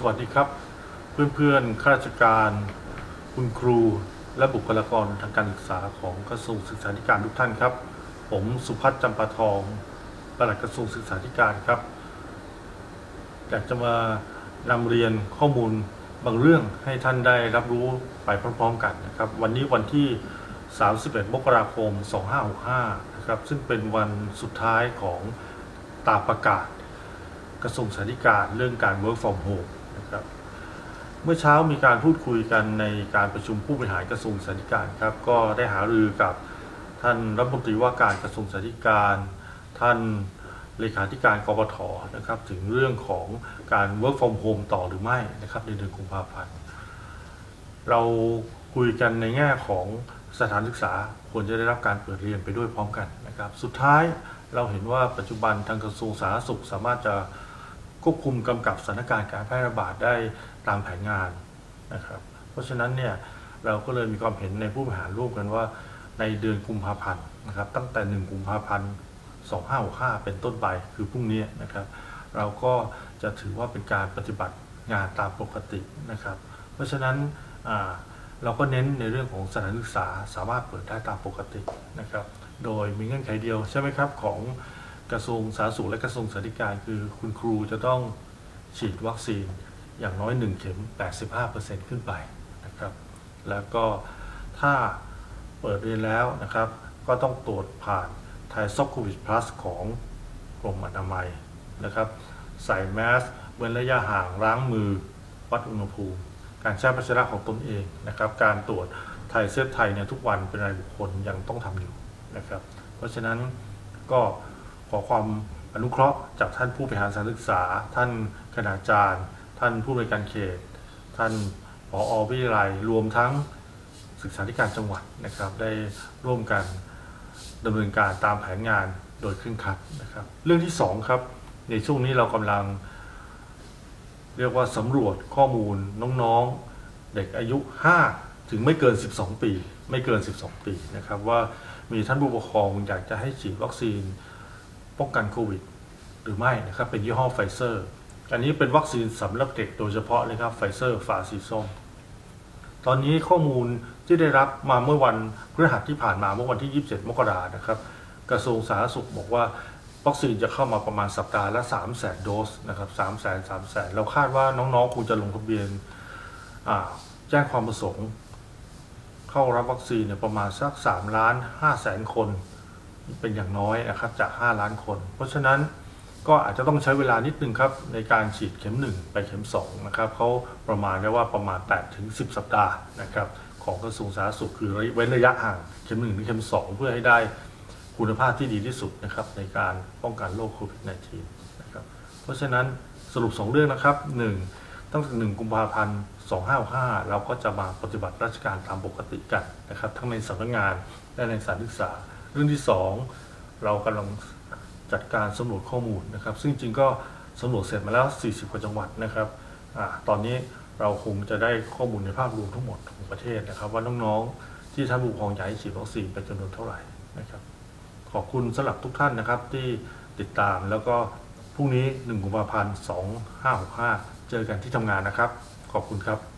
สวัสดีครับ เพื่อนๆข้าราชการ คุณครู และบุคลากรทางการศึกษาของกระทรวงศึกษาธิการทุกท่านครับ ผมสุพัฒน์จำปาทองปลัดกระทรวงศึกษาธิการครับอยากจะมานำเรียนข้อมูลบางเรื่องให้ท่านได้รับรู้ไปพร้อมๆกันนะครับ วันนี้วันที่ 31 มกราคม 2565 นะครับ ซึ่งเป็นวันสุดท้ายของตาประกาศกระทรวงสาธารณการเรื่องการ work from home นะครับ เมื่อเช้ามีการพูดคุยกันในการประชุมผู้บริหารกระทรวงสาธารณการครับ ก็ได้หารือกับท่านรัฐมนตรีว่าการกระทรวงสาธารณการท่านเลขาธิการกบถนะครับถึงเรื่องของการ work from home ต่อหรือไม่นะครับในเดือนกุมภาพันธ์เราคุยกันในแง่ของสถานศึกษาควรจะได้รับการเปิดเรียนไปด้วยพร้อมกันนะครับ สุดท้ายเราเห็นว่าปัจจุบันทางกระทรวงสาธารณสุขสามารถจะ ควบคุมกำกับสถานการณ์การแพร่ระบาดได้ตามแผนงานนะครับ เพราะฉะนั้นเนี่ยเราก็เลยมีความเห็นในผู้บริหารร่วมกันว่า ในเดือนกุมภาพันธ์นะครับตั้งแต่ 1 กุมภาพันธ์ 2565 เป็นต้นไปคือพรุ่งนี้นะครับ เราก็จะถือว่าเป็นการปฏิบัติงานตามปกตินะครับ เพราะฉะนั้นเราก็เน้นในเรื่องของสถานศึกษาสามารถเปิดได้ตามปกตินะครับ โดยมีเงื่อนไขเดียวใช่ไหมครับของ กระทรวงสาธารณสุขและกระทรวงสาธารณการคือคุณครูจะต้องฉีดวัคซีนอย่างน้อย 1 เข็ม 85%ขึ้นไปนะครับ แล้วก็ถ้าเปิดเรียนแล้วนะครับ ก็ต้องตรวจผ่านไทยซอกโควิด plus ของกรมอนามัยนะครับ ใส่แมสเว้นระยะห่างล้างมือวัดอุณหภูมิ การใช้พัชระของตนเองนะครับ การตรวจไทยเซฟไทยเนี่ยทุกวันเป็นรายบุคคลยังต้องทำอยู่นะครับ เพราะฉะนั้นก็ ขอความอนุเคราะห์จากท่านผู้บริหารสถานศึกษา ท่านคณาจารย์ ท่านผู้บริการเขต ท่านผอวิทยาลัยรวมทั้งศึกษาธิการจังหวัดนะครับ ได้ร่วมกันดำเนินการตามแผนงานโดยเคร่งคัดนะครับ เรื่องที่สองครับ ในช่วงนี้เรากำลัง เรียกว่าสำรวจข้อมูลน้องๆเด็กอายุ 5 ถึงไม่เกิน 12 ปี ไม่เกิน 12 ปีนะครับว่ามีท่านผู้ปกครองอยากจะให้ฉีดวัคซีน ป้องกันโควิด หรือไม่นะครับเป็นยี่ห้อไฟเซอร์ อันนี้เป็นวัคซีนสำหรับเด็กโดยเฉพาะเลยครับไฟเซอร์ฝาสีส้ม ตอนนี้ข้อมูลที่ได้รับมาเมื่อวันพฤหัสที่ผ่านมาเมื่อวันที่ 27 มกรานะครับ กระทรวงสาธารณสุขบอกว่าวัคซีนจะเข้ามาประมาณสัปดาห์ละ 3 0 0แสนโดสนะครับ3 0 0แสน3แสนเราคาดว่าน้องๆคงจะลงทะเบียนแจ้งความประสงค์ เข้ารับวัคซีนเนี่ยประมาณสัก3ล้าน5แสนคน เป็นอย่างน้อยนะครับจาก 5 ล้านคน เพราะฉะนั้นก็อาจจะต้องใช้เวลานิดนึงครับในการฉีดเข็ม 1 ไปเข็ม2นะครับเขาประมาณได้ว่าประมาณ8ถึง10 สัปดาห์นะครับของกระทรวงสาธารณสุขคือเว้นระยะห่างเข็ม1หรือเข็ม 2 เพื่อให้ได้คุณภาพที่ดีที่สุดนะครับในการป้องกันโรคโควิด -19 นะครับเพราะฉะนั้นสรุป 2 เรื่องนะครับ 1. ตั้งแต่1กุมภาพันธ์255 เราก็จะมาปฏิบัติราชการตามปกติกันนะครับ ทั้งในสำนักงานและในสถานศึกษา เรื่องที่ 2 เรากำลังจัดการสำรวจข้อมูลนะครับ ซึ่งจริงก็สำรวจเสร็จมาแล้ว 40 กว่าจังหวัดนะครับอตอนนี้เราคงจะได้ข้อมูลในภาพรวมทั้งหมดของประเทศนะครับ ว่าน้องๆที่ท่านผู้ปกครองอยากให้ฉีดวัคซีนเป็นจำนวนเท่าไหร่นะครับ ขอบคุณสำหรับทุกท่านนะครับที่ติดตามแล้วก็พรุ่งนี้1กุมภาพันธ์2565 เจอกันที่ทำงานนะครับ ขอบคุณครับ